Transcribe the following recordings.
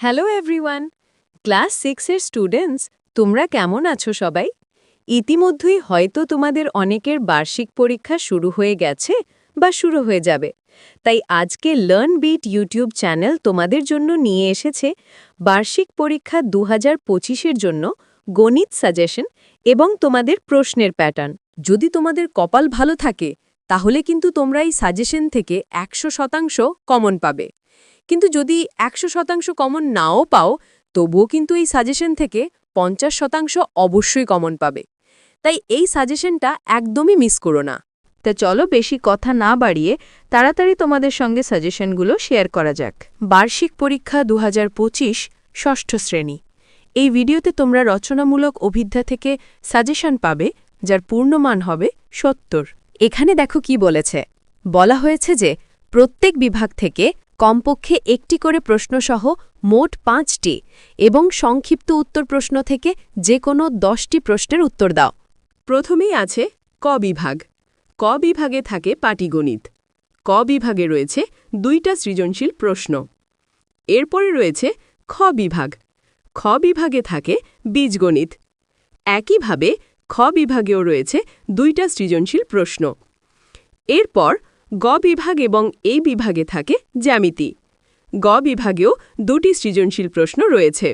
Hello everyone, class সিক্সের students, তোমরা কেমন আছো সবাই? ইতিমধ্যেই হয়তো তোমাদের অনেকের বার্ষিক পরীক্ষা শুরু হয়ে গেছে বা শুরু হয়ে যাবে। তাই আজকে লার্ন বিট ইউটিউব চ্যানেল তোমাদের জন্য নিয়ে এসেছে বার্ষিক পরীক্ষা দু হাজার জন্য গণিত সাজেশন এবং তোমাদের প্রশ্নের প্যাটার্ন। যদি তোমাদের কপাল ভালো থাকে, তাহলে কিন্তু তোমরা এই সাজেশন থেকে একশো শতাংশ কমন পাবে। কিন্তু যদি একশো শতাংশ কমন নাও পাও, তবুও কিন্তু এই সাজেশন থেকে পঞ্চাশ শতাংশ অবশ্যই কমন পাবে। তাই এই সাজেশনটা একদমই মিস করো না। তা চলো বেশি কথা না বাড়িয়ে তাড়াতাড়ি তোমাদের সঙ্গে সাজেশনগুলো শেয়ার করা যাক। বার্ষিক পরীক্ষা দু হাজার পঁচিশ, ষষ্ঠ শ্রেণি। এই ভিডিওতে তোমরা রচনামূলক অভিধ্যা থেকে সাজেশন পাবে, যার পূর্ণমান হবে সত্তর। এখানে দেখো কি বলেছে। বলা হয়েছে যে প্রত্যেক বিভাগ থেকে কমপক্ষে একটি করে প্রশ্নসহ মোট পাঁচটি এবং সংক্ষিপ্ত উত্তর প্রশ্ন থেকে যে কোনো দশটি প্রশ্নের উত্তর দাও। প্রথমেই আছে ক বিভাগ। ক বিভাগে থাকে পাটিগণিত। ক বিভাগে রয়েছে দুইটা সৃজনশীল প্রশ্ন। এরপরে রয়েছে খ বিভাগ। খ বিভাগে থাকে বীজগণিত। একইভাবে খ বিভাগেও রয়েছে দুইটা সৃজনশীল প্রশ্ন। এরপর গ বিভাগ এবং এই বিভাগে থাকে জ্যামিতি। গ বিভাগেও দুটি সৃজনশীল প্রশ্ন রয়েছে।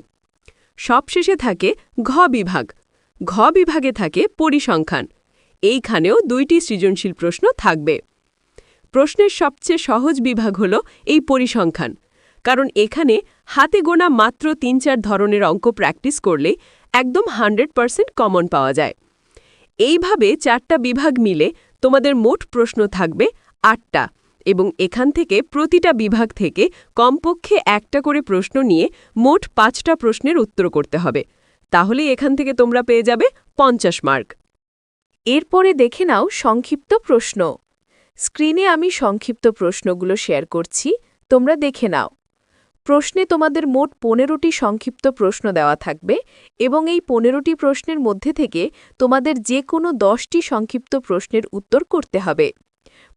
সবশেষে থাকে ঘ বিভাগ। ঘ বিভাগে থাকে পরিসংখ্যান। এইখানেও দুইটি সৃজনশীল প্রশ্ন থাকবে। প্রশ্নের সবচেয়ে সহজ বিভাগ হল এই পরিসংখ্যান। কারণ এখানে হাতে গোনা মাত্র তিন চার ধরনের অঙ্ক প্র্যাকটিস করলে একদম হান্ড্রেড পারসেন্ট কমন পাওয়া যায়। এইভাবে চারটা বিভাগ মিলে তোমাদের মোট প্রশ্ন থাকবে আটটা এবং এখান থেকে প্রতিটা বিভাগ থেকে কমপক্ষে একটা করে প্রশ্ন নিয়ে মোট পাঁচটা প্রশ্নের উত্তর করতে হবে। তাহলে এখান থেকে তোমরা পেয়ে যাবে পঞ্চাশ মার্ক। এরপরে দেখে নাও সংক্ষিপ্ত প্রশ্ন। স্ক্রিনে আমি সংক্ষিপ্ত প্রশ্নগুলো শেয়ার করছি, তোমরা দেখে নাও। প্রশ্নে তোমাদের মোট পনেরোটি সংক্ষিপ্ত প্রশ্ন দেওয়া থাকবে এবং এই পনেরোটি প্রশ্নের মধ্যে থেকে তোমাদের যে কোনো দশটি সংক্ষিপ্ত প্রশ্নের উত্তর করতে হবে।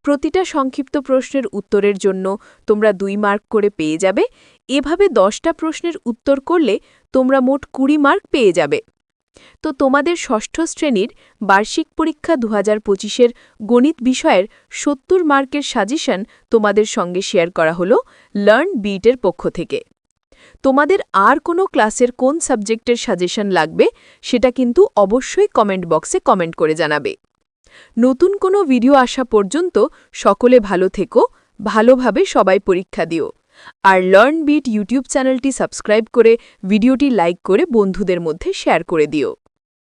প্রতিটা সংক্ষিপ্ত প্রশ্নের উত্তরের জন্য তোমরা দুই মার্ক করে পেয়ে যাবে। এভাবে দশটা প্রশ্নের উত্তর করলে তোমরা মোট কুড়ি মার্ক পেয়ে যাবে। তো তোমাদের ষষ্ঠ শ্রেণির বার্ষিক পরীক্ষা দু হাজার পঁচিশের গণিত বিষয়ের সত্তর মার্কের সাজেশন তোমাদের সঙ্গে শেয়ার করা হলো লার্ন বিটের পক্ষ থেকে। তোমাদের আর কোনো ক্লাসের কোন সাবজেক্টের সাজেশন লাগবে সেটা কিন্তু অবশ্যই কমেন্ট বক্সে কমেন্ট করে জানাবে। নতুন কোনো ভিডিও আসা পর্যন্ত সকলে ভালো থেকো, ভালোভাবে সবাই পরীক্ষা দিও। আর লার্ন বিট ইউটিউব চ্যানেলটি সাবস্ক্রাইব করে ভিডিওটি লাইক করে বন্ধুদের মধ্যে শেয়ার করে দিও।